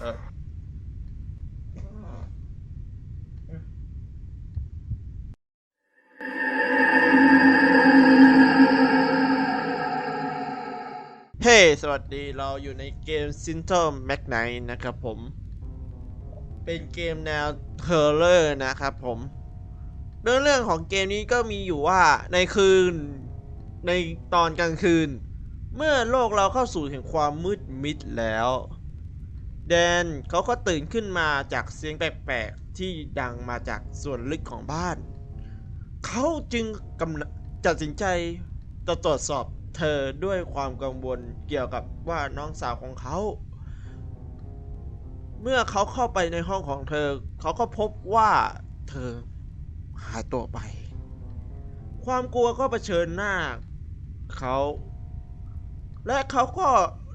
เฮ้สวัสดีเราอยู่ในเกม s y n t o m Mac n i g h t นะครับผม เป็นเกมแนวเทอร์เลอร์นะครับผม เรื่องเรื่องของเกมนี้ก็มีอยู่ว่าในคืน ในตอนกลางคืน เมื่อโลกเราเข้าสู่แห่งความมืดมิดแล้ว แดนเขาก็ตื่นขึ้นมาจากเสียงแปลกๆ ที่ดังมาจากส่วนลึกของบ้าน เขาจึงกำลังตัดสินใจจะตรวจสอบเธอด้วยความกังวลเกี่ยวกับว่าน้องสาวของเขา เมื่อเขาเข้าไปในห้องของเธอ เขาก็พบว่าเธอหายตัวไป ความกลัวก็เผชิญหน้าเขา และเขาก็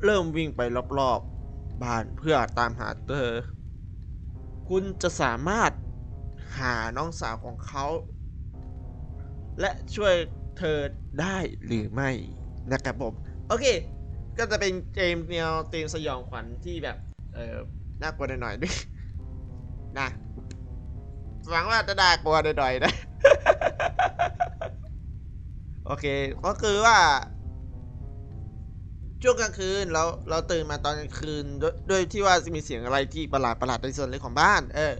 เริ่มวิ่งไปรอบๆ บ้านเพื่อตามหาเธอ คุณจะสามารถหาน้องสาวของเขา และช่วยเธอได้หรือไม่นะครับผม โอเค ก็จะเป็นเกมแนวเกมสยองขวัญที่แบบ เออน่ากลัวหน่อยๆด้วยนะหวังว่าจะน่ากลัวหน่อยๆนะ โอเค ก็คือว่า ช่วงกลางคืนเราเราตื่นมาตอนกลางคืนด้วยด้วยที่ว่ามีเสียงอะไรที่ประหลาดประหลาดในส่วนลึกของบ้าน เออ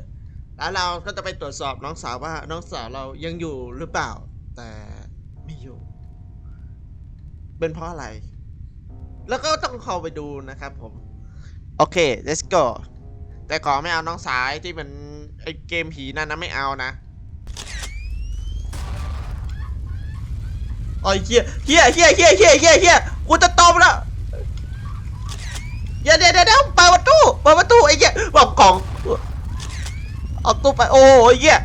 แล้วเราก็จะไปตรวจสอบน้องสาวว่าน้องสาวเรายังอยู่หรือเปล่า แต่ไม่อยู่ เป็นเพราะอะไร แล้วก็ต้องเข้าไปดูนะครับผม โอเค let's go แต่ขอไม่เอาน้องสายที่มันไอเกมผีนั่นนะไม่เอานะโอ้เฮียเฮียเฮียเฮียเฮียเฮียเฮียกูจะตบแล้ว เดี๋ยวเดี๋ยวเดี๋ยวเปิดประตูเปิดประตูไอ้เหี้ยบอกกล่องเอาตู้ไปโอ้ยเหี้ย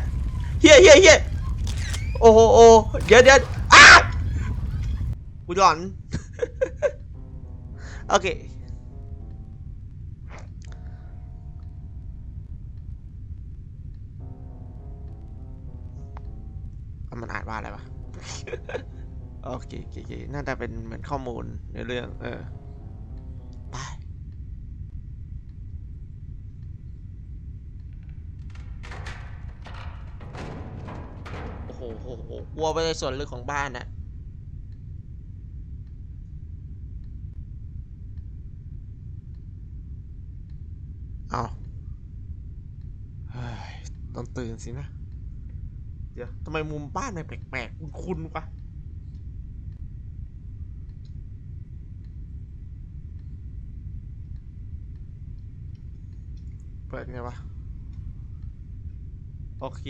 เฮียเฮียเฮียโอ้โหโอ้เดี๋ยวเดี๋ยวอ้ากูหลอนโอเคมันอ่านว่าอะไรวะ โอเคโอเคโอเคน่าจะเป็นเหมือนข้อมูลในเรื่อง เออ โหโหกลัวไปในส่วนลึกของบ้านนะเอาเฮ้ยต้องตื่นสินะ เดี๋ยวทำไมมุมบ้านมันแปลกๆ คุ้นๆวะเปิดไงวะ โอเค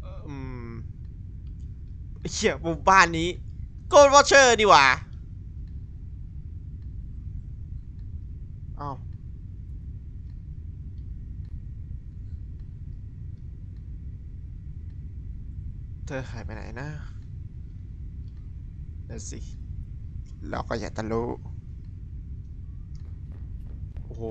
เอ่ออืม เหี้ยมุมบ้านนี้โกลวอชเชอร์ดีหว่าอ้าเธอหายไปไหนนะนั่นสิ เราก็อยากจะรู้โอ้โห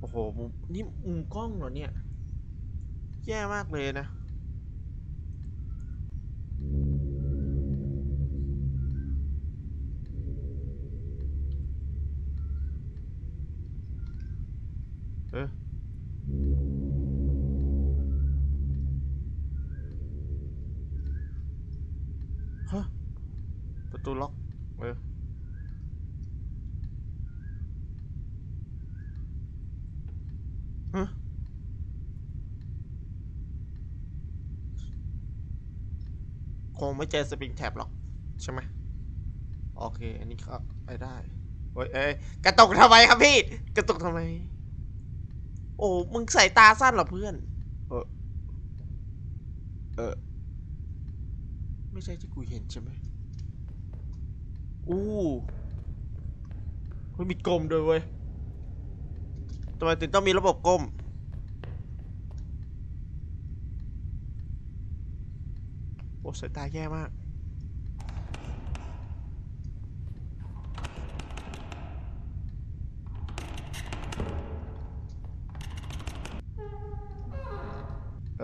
โอ้โหมุมนี่มุมกล้องเหรอเนี่ย แย่มากเลยนะ เออฮะประตูล็อก เออ ฮะคงไม่เจอสปริงแท็บหรอก ใช่ไหมโอเค อันนี้ก็ไปได้โอ้ยเอ้ยกระตุกทำไมครับพี่ กระตุกทำไม โอ้ มึงใส่ตาสั้นเหรอเพื่อน เออ เออ ไม่ใช่ที่กูเห็นใช่ไหมอู้เฮ้ยมีกลมด้วยเว้ย ทำไมถึงต้องมีระบบกลมโอ้สายตาแย่มาก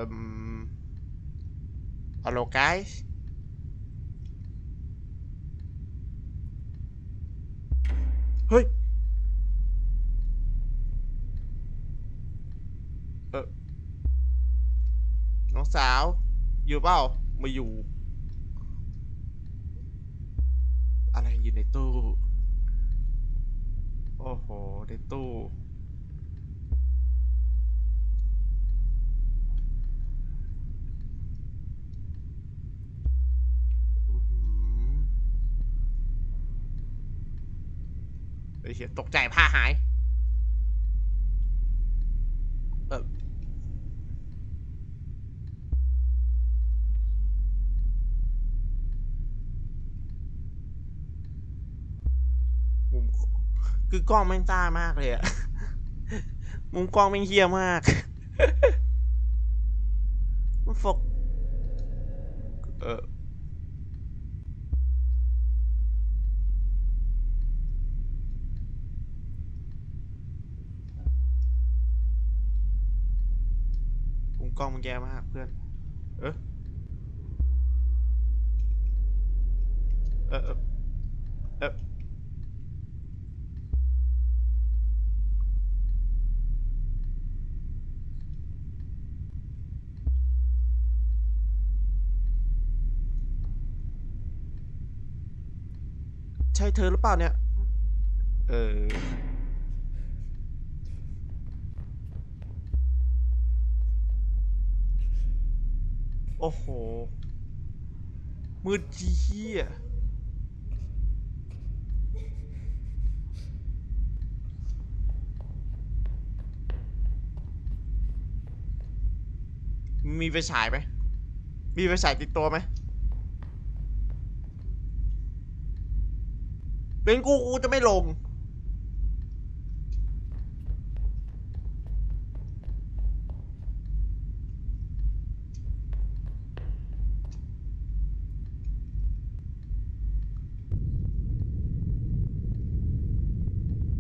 Um, hello guys. เฮ้ย สาว อยู่เปล่าไมาอยู่ อะไรอยู่ในตู้ โอ้โห ในตู้ไอ้เหี้ยตกใจผ้าหาย เออมุม คือกล้องแม่งจ้ามากเลยอะมุมกล้องแม่งเฮี้ยมากมันฟกเออมุมกล้องมันแย่มากเพื่อน เออเออ ใช่เธอหรือเปล่าเนี่ย เออ โอ้โห มืดจีเฮียมีไฟฉายไหม มีไฟฉายติดตัวไหม เป็นกูกูจะไม่ลง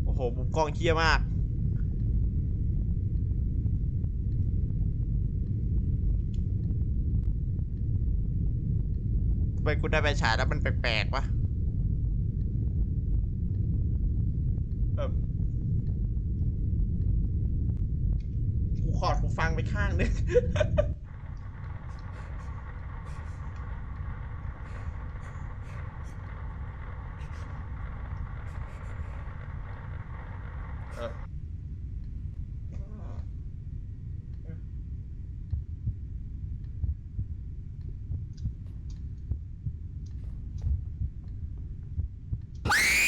โอ้โหมุมกล้องเฮี้ยมากไมกูได้ไปฉายแล้วมันแปลกๆวะเออกูขอดหูฟัง ไปข้างนึงเออ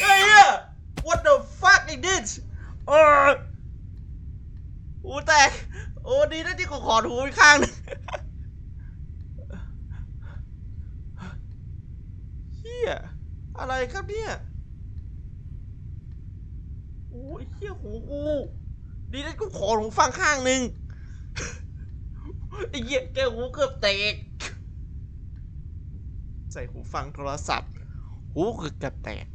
เฮ้ย what the fuck is this เออหูแตกโอ้ดีนะที่กูขอดหูอีกข้างหนึงเฮียอะไรครับเนี่ยโอ้ยเฮียหูกูดีนะกูขอหูฟังข้างหนึ่งไอ้เหี้ยแกหูเกือบแตกใส่หูฟังโทรศัพท์ หูเกือบแตก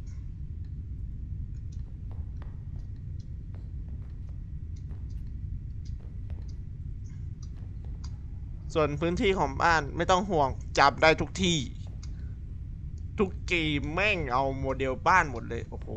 ส่วนพื้นที่ของบ้านไม่ต้องห่วงจับได้ทุกที่ ทุกเกมแม่งเอาโมเดลบ้านหมดเลย โอ้โห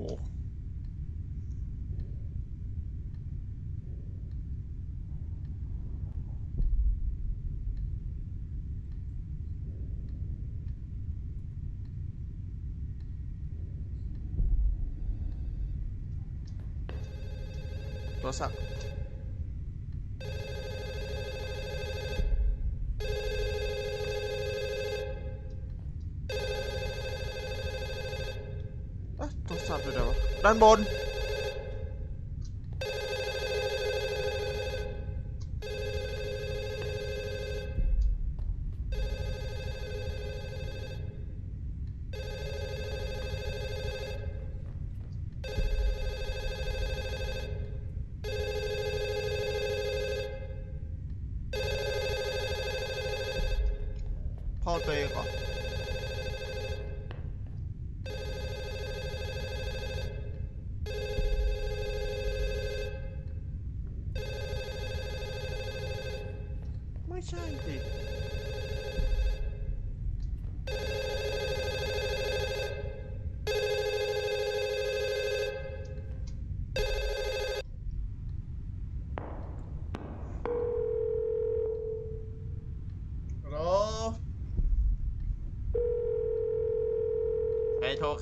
โทรศัพท์เอ๊ะโทรศัพท์อยู่ไหนวะ ด้านบน พ่อตัวเองก่อน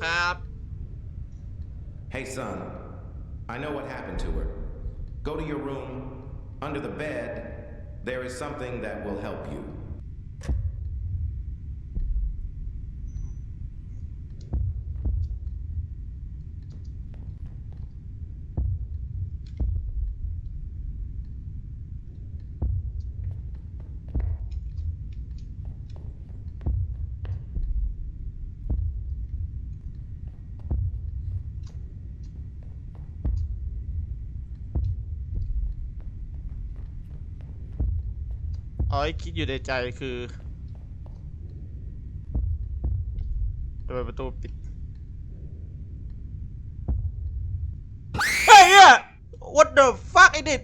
ครับ Hey, son. I know what happened to her. Go to your room. Under the bed, there is something that will help you. อ๋อไอ้คิดอยู่ในใจคือเปิดประตูปิดเฮ้ยอะ what the fuck is it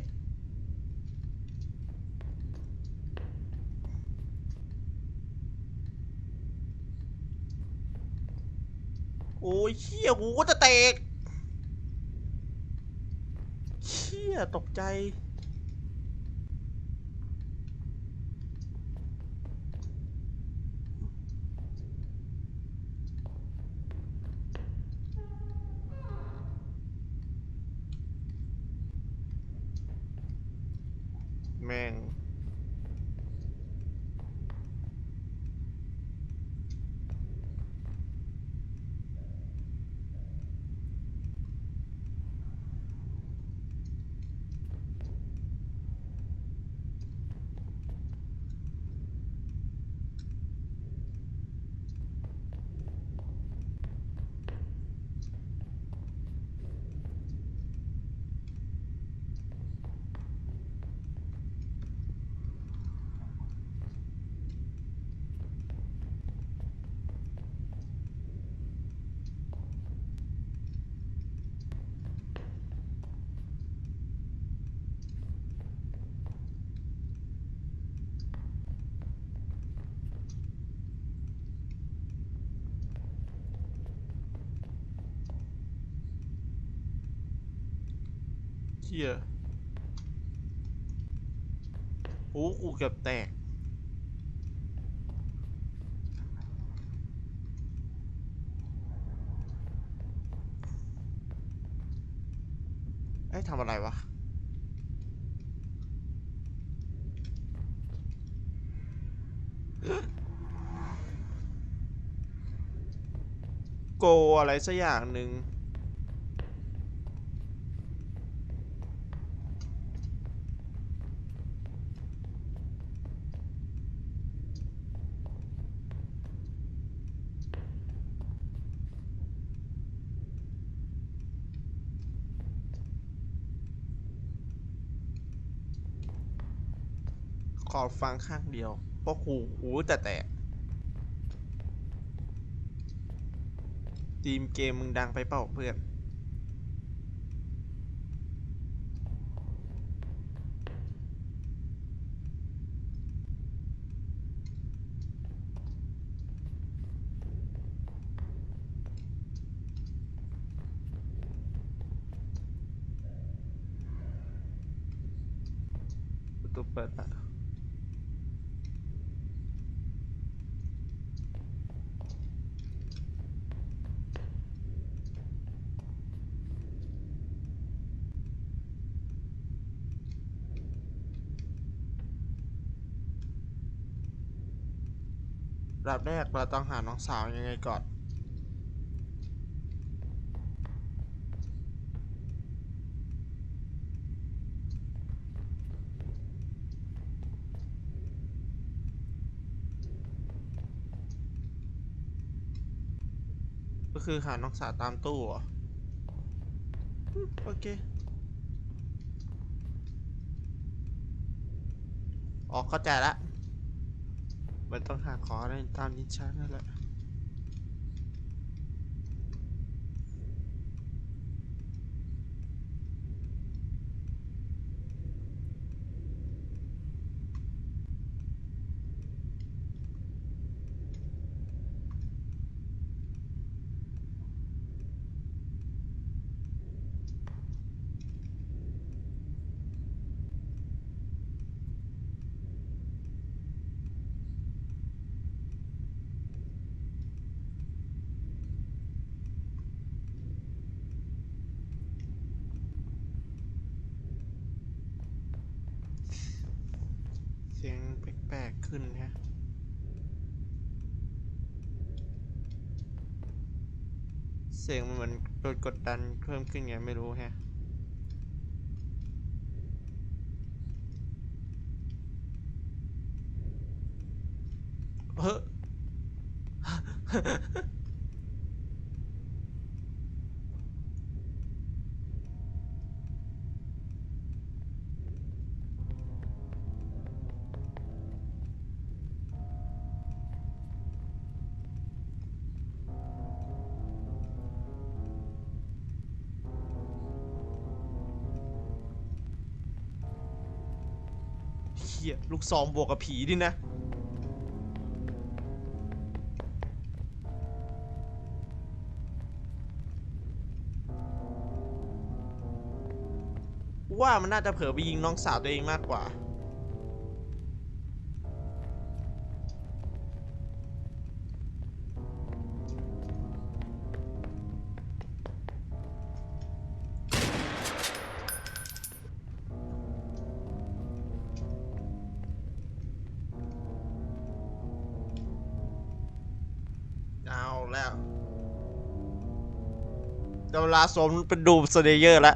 โอ้ยเชี่ยหูก็จะแตกเชี่ยตกใจ แม่ง เชี่ยโอ้กูเกือบแตก เอ้ยทำอะไรวะโกอะไรสักอย่างหนึ่ง ขอฟังข้างเดียวเพราะหูหูแต่แตกทีมเกมมึงดังไปเปล่าเพื่อนประตูเปิดละ ดับแรกเราต้องหาน้องสาวยังไงก่อนก็คือหาน้องสาวตามตู้เหรอโอเคอ๋อเข้าใจละ มันต้องหาของอะไรตามนิชานั่นแหละ สียงแปลกๆขึ้นฮะเสียงมันเหมือนโดนกดดันเพิ่มขึ้นไงไม่รู้แฮะเฮ้ กซองบวกกับผีดินะ ว่ามันน่าจะเผลอไปยิงน้องสาวตัวเองมากกว่าเอา สมเป็นดูสเตเยอร์แล้ว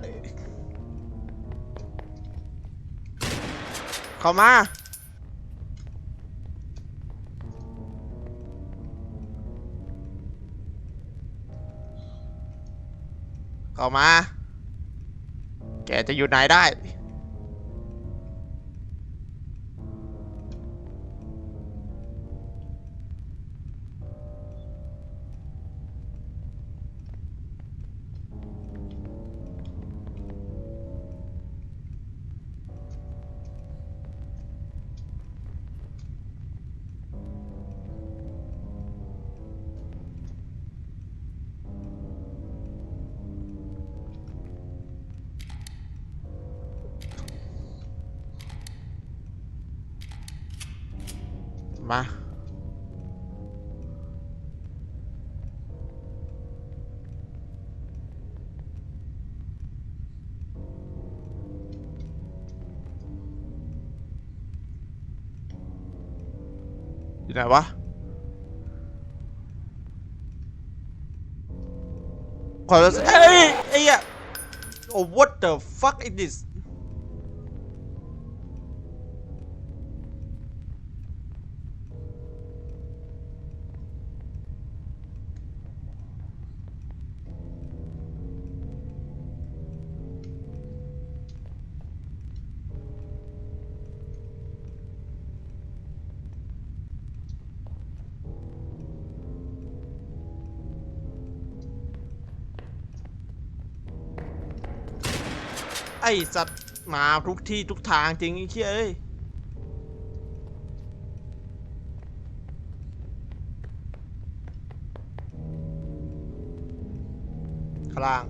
เข้ามา เข้ามา แกจะอยู่ไหนได้ ไหนวะ ขอรู้สึกเอ้ยไอ้เหี้ยโอ้ what the fuck is this ไอสัตว์มาทุกที่ทุกทางจริงไอ้เชี่ยเอ้ยข้างล่าง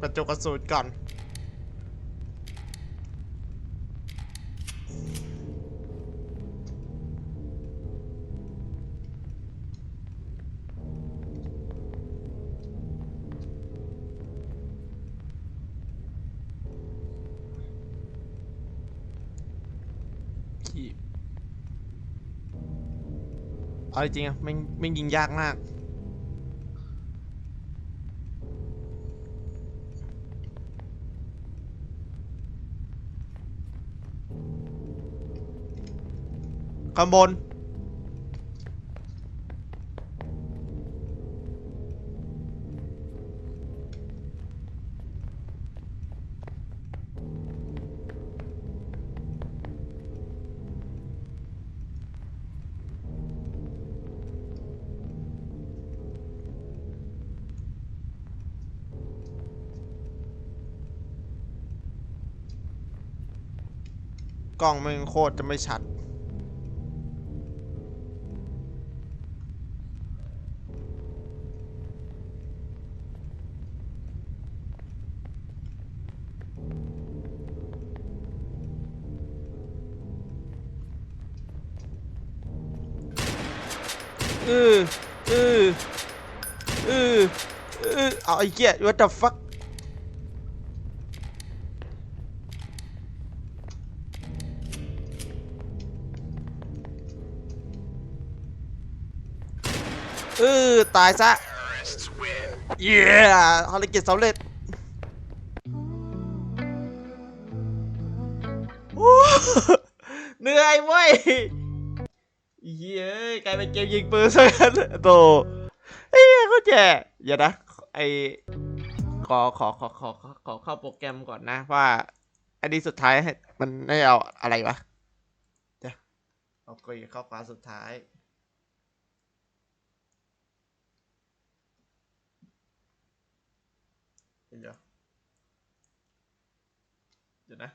กระจกกระสุนก่อน เอาจริงๆอะไม่ไม่ยิงยากมาก ข้างบน ล้องมันโคตรจะไม่ชัดเออเออเออเออเอาไอ้เหี้ย what the fuck เออตายซะเย้ภารกิจสำเร็จโอ้เหนื่อยเว้ยเย้กลายเป็นเกมยิงปืนซะงั้นโตเฮ้ยเขาแจ่เดี๋ยนะไอขอขอขอขอขอขอเข้าโปรแกรมก่อนนะว่า อันนี้สุดท้ายมันได้เอาอะไรวะเดี๋ยวเอากยเข้าฟ้าสุดท้าย เดี๋ยวเดี๋ยวนะ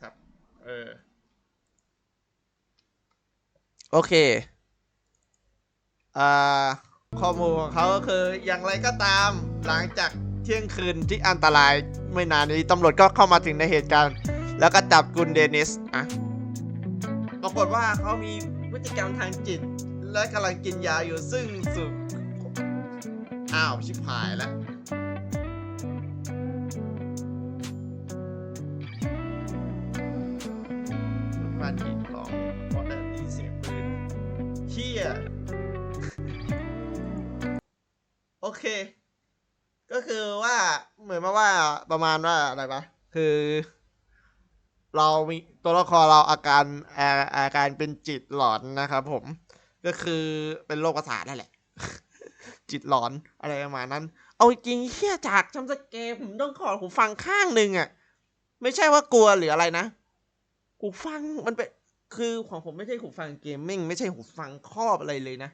ครับ เออ โอเค อ่า ข้อมูลของเขาก็คืออย่างไรก็ตามหลังจากเที่ยงคืนที่อันตรายไม่นานนี้ตำรวจก็เข้ามาถึงในเหตุการณ์ แล้วก็จับกุนเดนิสอะปรากฏว่าเขามีพฤติกรรมทางจิต และกำลังกินยาอยู่ซึ่งสุด อ้าวชิบหายแล้วบ้านกินของพอได้ยินเสียงปืนเฮียโอเค ก็คือว่าเหมือนมาว่าประมาณว่าอะไรปะคือ เรามีตัวละครเราอาการอาอาการเป็นจิตหลอนนะครับผม ก็คือเป็นโรคประสาทนั่นแหละ จิตหลอนอะไรประมาณนั้น เอาจริงเฮียจากจำสเกมผมต้องขอหูฟังข้างหนึ่งอะ่ะ ไม่ใช่ว่ากลัวหรืออะไรนะหูฟังมันเป็นคือของผมไม่ใช่หูฟังเกมมิ่งไม่ใช่หูฟังครอบอะไรเลยนะ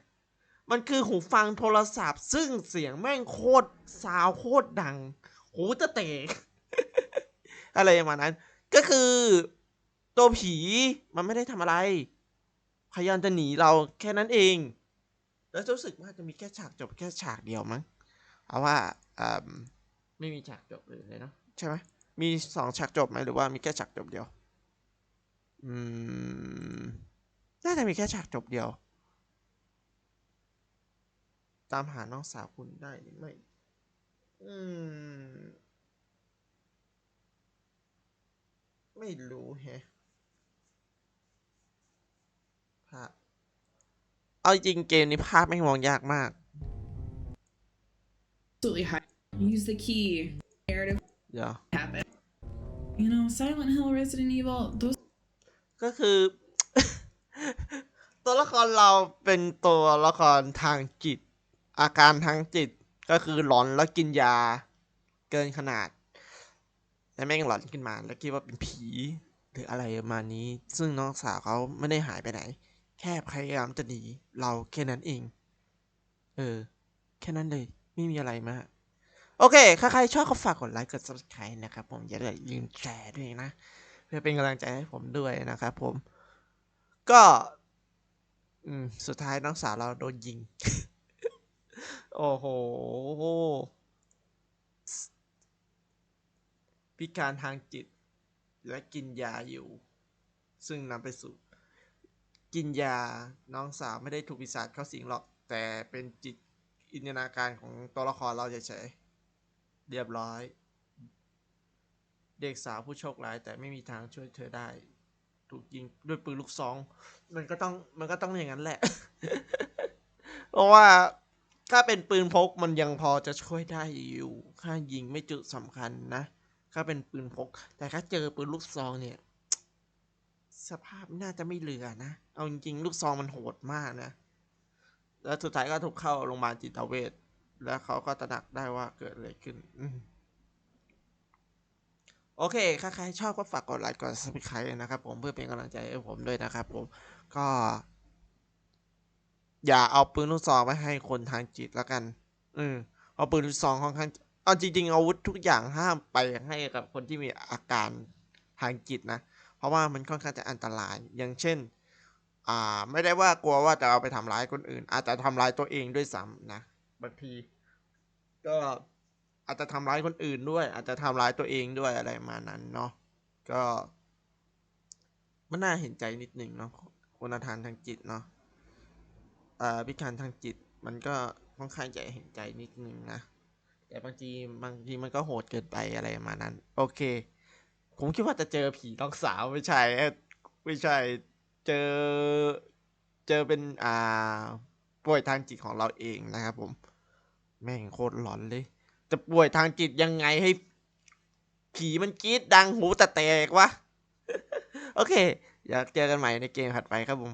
มันคือหูฟังโทรศัพท์ ซึ่งเสียงแม่งโคตรซาวโคตรดัง หูจะเตกอะไรประมาณนั้น ก็คือตัวผีมันไม่ได้ทำอะไร พยายามจะหนีเราแค่นั้นเอง แล้วรู้สึกว่าจะมีแค่ฉากจบแค่ฉากเดียวมั้งเอาว่าอ่าไม่มีฉากจบเลยเลยเนาะใช่ไหมมีสองฉากจบไหมหรือว่ามีแค่ฉากจบเดียว อืม น่าจะมีแค่ฉากจบเดียว ตามหาน้องสาวคุณได้หรือไม่ อืม ไม่รู้แฮะภาพ เอาจริงๆเกมนี้ภาพไม่งมองยากมาก absolutely high. Use the key. Narrative เดี๋ยว happen. You know, Silent Hill, Resident Evil, those ก็คือ ตัวละครเราเป็นตัวละครทางจิต อาการทางจิตก็คือหลอนแล้วกินยา เกินขนาด แล้วแม่งหลอนขึ้นมาแล้วคิดว่าเป็นผี หรืออะไรประมาณนี้ ซึ่งน้องสาวเขาไม่ได้หายไปไหน แค่พยายามจะหนีเราแค่นั้นเอง เออ แค่นั้นเลย ไม่มีอะไรมาก โอเค ถ้าใครชอบก็ฝากกดไลค์กด subscribe นะครับผม อย่าลืมแชร์ด้วยนะ เพื่อเป็นกำลังใจให้ผมด้วยนะครับผม ก็มสุดท้ายน้องสาวเราโดนยิง โอ้โห พิการทางจิตและกินยาอยู่ ซึ่งนำไปสู่ กินยาน้องสาวไม่ได้ถูกปีศาจเข้าสิงหรอก แต่เป็นจิตอินทนาการของตัวละครเราเฉยๆเรียบร้อย เด็กสาวผู้โชคร้าย แต่ไม่มีทางช่วยเธอได้ ถูกยิงด้วยปืนลูกซอง มันก็ต้องมันก็ต้องอย่างนั้นแหละ เพราะว่าถ้าเป็นปืนพกมันยังพอจะช่วยได้อยู่ ค่ายิงไม่จุดสำคัญนะ ถ้าเป็นปืนพก แต่ถ้าเจอปืนลูกซองเนี่ย สภาพน่าจะไม่เหลือนะ เอาจริงๆ ลูกซองมันโหดมากนะ แล้วสุดท้ายก็ถูกเข้าโรงพยาบาลจิตเวช แล้วเขาก็ตระหนักได้ว่าเกิดอะไรขึ้น โอเค ใครชอบก็ฝากกดไลค์ กด subscribe นะครับผม เพื่อเป็นกำลังใจให้ผมด้วยนะครับผม ก็ อย่าเอาปืนลูกซองไปให้คนทางจิตแล้วกัน อืมเอาปืนลูกซองค่อนข้างเอาจริงๆอาวุธทุกอย่างห้ามไปให้กับคนที่มีอาการทางจิตนะ เพราะว่ามันค่อนข้างจะอันตราย อย่างเช่น อ่า ไม่ได้ว่ากลัวว่าจะเอาไปทำร้ายคนอื่น อาจจะทำร้ายตัวเองด้วยซ้ำนะ บางที ก็อาจจะทำร้ายคนอื่นด้วย อาจจะทำร้ายตัวเองด้วยอะไรมานั้นเนาะ ก็มันน่าเห็นใจนิดหนึ่งเนาะคนทานทางจิตเนาะอ่าพิการทางจิตมันก็ค่อนข้างจะเห็นใจนิดนึงนะ แต่บางทีบางทีมันก็โหดเกินไปอะไรมานั้น โอเค ผมคิดว่าจะเจอผีน้องสาวไม่ใช่ไม่ใช่ เจอ เจอเป็นอ่า ป่วยทางจิตของเราเองนะครับผม แม่งโคตรหลอนเลย จะป่วยทางจิตยังไงให้ผีมันกรีดดังหูแต่แตกวะ โอเค อยากเจอกันใหม่ในเกมถัดไปครับผม